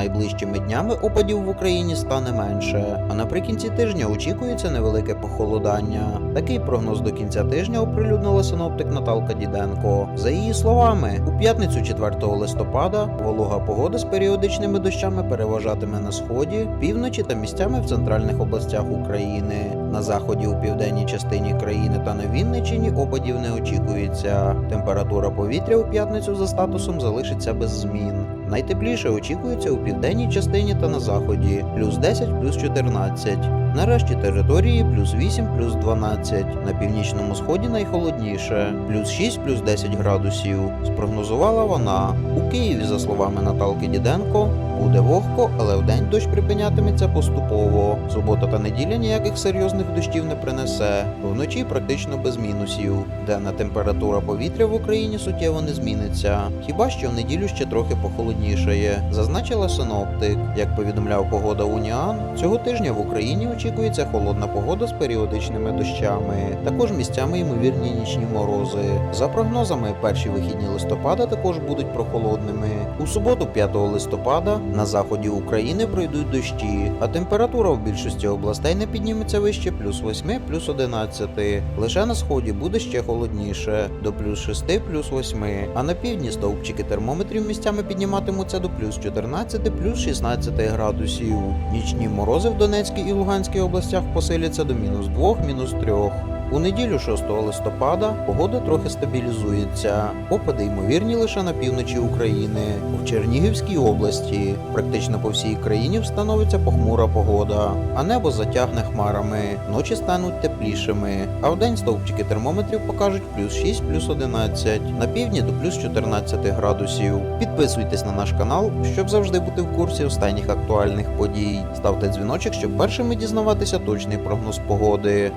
Найближчими днями опадів в Україні стане менше, а наприкінці тижня очікується невелике похолодання. Такий прогноз до кінця тижня оприлюднила синоптик Наталка Діденко. За її словами, у п'ятницю 4 листопада волога погода з періодичними дощами переважатиме на сході, півночі та місцями в центральних областях України. На заході у південній частині країни та на Вінниччині опадів не очікується. Температура повітря у п'ятницю за статусом залишиться без змін. Найтепліше очікується у південній частині та на заході плюс 10, плюс 14. На решті території плюс 8, плюс 12. На північному сході найхолодніше плюс 6, плюс 10 градусів. Спрогнозувала вона. У Києві, за словами Наталки Діденко, буде вогко, але вдень дощ припинятиметься поступово. Субота та неділя ніяких серйозних дощів не принесе. Вночі практично без мінусів. Денна температура повітря в Україні суттєво не зміниться. Хіба що в неділю ще трохи похолоднішає, зазначила синоптик. Як повідомляв погода Уніан, цього тижня в Україні очікується холодна погода з періодичними дощами. Також місцями ймовірні нічні морози. За прогнозами, перші вихідні листопада також будуть прохолодними. У суботу, 5 листопада, на заході України пройдуть дощі, а температура в більшості областей не підніметься вище плюс 8, плюс 11. Лише на сході буде ще холодніше до плюс 6, плюс 8. А на півдні стовпчики термометрів місцями підніматимуться до плюс 14, плюс 16 градусів. Нічні морози в Донецькій і Луганській областях посиляться до мінус 2, мінус 3. У неділю 6 листопада погода трохи стабілізується. Опади ймовірні лише на півночі України. У Чернігівській області практично по всій країні встановиться похмура погода, а небо затягне хмарами, ночі стануть теплішими, а вдень стовпчики термометрів покажуть плюс 6, плюс 11, на півдні до плюс 14 градусів. Підписуйтесь на наш канал, щоб завжди бути в курсі останніх актуальних подій. Ставте дзвіночок, щоб першими дізнаватися точний прогноз погоди.